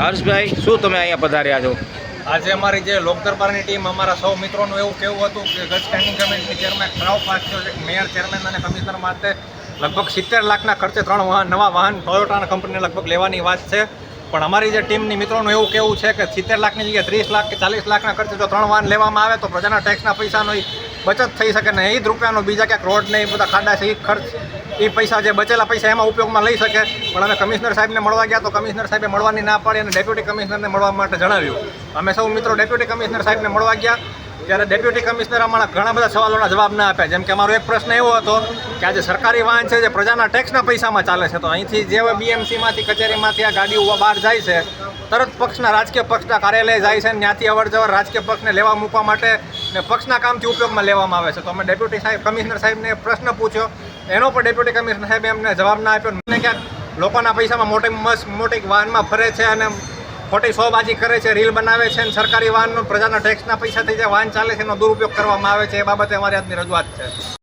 હર્ષભાઈ, શું તમે અહીંયા પધાર્યા છો? આજે અમારી જે લોકદરબારની ટીમ અમારા સૌ મિત્રોનું એવું કહેવું હતું કે ગત સ્ટેન્ડિંગ કમિટીની ચેરમેન ખરાબ પાસ છે મેયર ચેરમેન અને કમિશનર માટે લગભગ સિત્તેર લાખના ખર્ચે ત્રણ વાહન, નવા વાહન ટોયોટાના કંપનીને લગભગ લેવાની વાત છે. પણ અમારી જે ટીમની મિત્રોનું એવું કહેવું છે કે સિત્તેર લાખની જગ્યાએ ત્રીસ લાખ કે ચાલીસ લાખના ખર્ચે જો ત્રણ વાહન લેવામાં આવે તો પ્રજાના ટેક્સના પૈસાનો બચત થઈ શકે ને એ જ રૂપિયાનો બીજા ક્યાંક રોડ ને એ બધા ખાડા છે એ ખર્ચ એ પૈસા જે બચેલા પૈસા એમાં ઉપયોગમાં લઈ શકે. પણ અમે કમિશનર સાહેબને મળવા ગયા તો કમિશનર સાહેબે મળવાની ના પાડી અને ડેપ્યુટી કમિશનરને મળવા માટે જણાવ્યું. અમે સૌ મિત્રો ડેપ્યુટી કમિશનર સાહેબને મળવા ગયા. ત્યારે ડેપ્યુટી કમિશનર અમારા ઘણા બધા સવાલોના જવાબ ના આપ્યા જેમ કે અમારો એક પ્રશ્ન એવો હતો કે આજે સરકારી વાહન છે જે પ્રજાના ટેક્સના પૈસામાં ચાલે છે, તો અહીંથી જે બીએમસીમાંથી કચેરીમાંથી આ ગાડીઓ બહાર જાય છે, તરત પક્ષના રાજકીય પક્ષના કાર્યાલય જાય છે ત્યાંથી અવર જવર રાજકીય પક્ષને લેવા મૂકવા માટે ને પક્ષના કામથી ઉપયોગમાં લેવામાં આવે છે. તો અમે ડેપ્યુટી સાહેબ, કમિશનર સાહેબને પ્રશ્ન પૂછ્યો એનો પણ ડેપ્યુટી કમિશનર સાહેબે એમને જવાબ ના આપ્યો. મને ક્યાંક લોકોના પૈસામાં મોટી મસ્ત, મોટી વાહનમાં ફરે છે અને ખોટી શોબાજી કરે છે, રીલ બનાવે છે અને સરકારી વાહનનો પ્રજાના ટેક્સના પૈસાથી જે વાહન ચાલે છે, એનો દુરુપયોગ કરવામાં આવે છે. એ બાબતે અમારી આજની રજૂઆત છે.